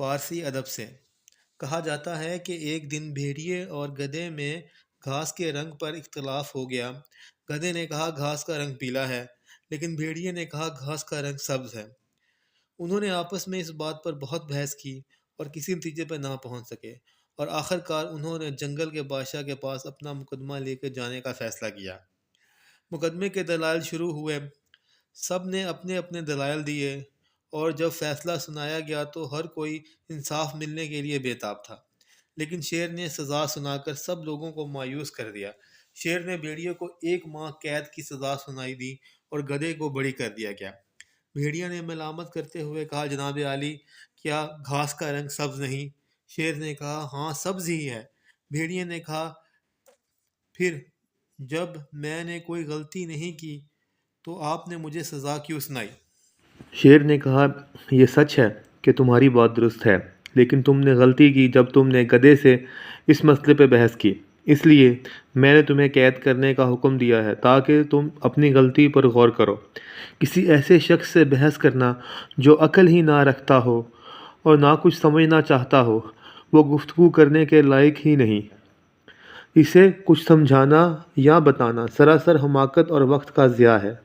फारसी अदब से। कहा जाता है कि एक दिन भेड़िए और गधे में घास के रंग पर इख्तलाफ हो गया। गधे ने कहा, घास का रंग पीला है। लेकिन भेड़िए ने कहा, घास का रंग सब्ज है। उन्होंने आपस में इस बात पर बहुत बहस की और किसी नतीजे पर ना पहुँच सके और आखिरकार उन्होंने जंगल के बादशाह के पास अपना मुकदमा लेकर जाने का फैसला किया। मुकदमे के दलाल शुरू हुए। सबने अपने अपने दलाल दिए। और जब फैसला सुनाया गया तो हर कोई इंसाफ मिलने के लिए बेताब था। लेकिन शेर ने सज़ा सुनाकर सब लोगों को मायूस कर दिया। शेर ने भेड़िए को एक माह कैद की सज़ा सुनाई दी और गधे को बड़ी कर दिया गया। भेड़िया ने मलामत करते हुए कहा, जनाब आली, क्या घास का रंग सब्ज नहीं? शेर ने कहा हाँ सब्ज ही है। भेड़िए ने कहा, फिर जब मैंने कोई गलती नहीं की तो आपने मुझे सज़ा क्यों सुनाई? शेर ने कहा यह सच है कि तुम्हारी बात दुरुस्त है, लेकिन तुमने गलती की जब तुमने गधे से इस मसले पर बहस की। इसलिए मैंने तुम्हें कैद करने का हुक्म दिया है, ताकि तुम अपनी गलती पर गौर करो। किसी ऐसे शख्स से बहस करना जो अकल ही ना रखता हो और ना कुछ समझना चाहता हो, वो गुफ्तगू करने के लायक ही नहीं। इसे कुछ समझाना या बताना सरासर हमाकत और वक्त का ज़िया है।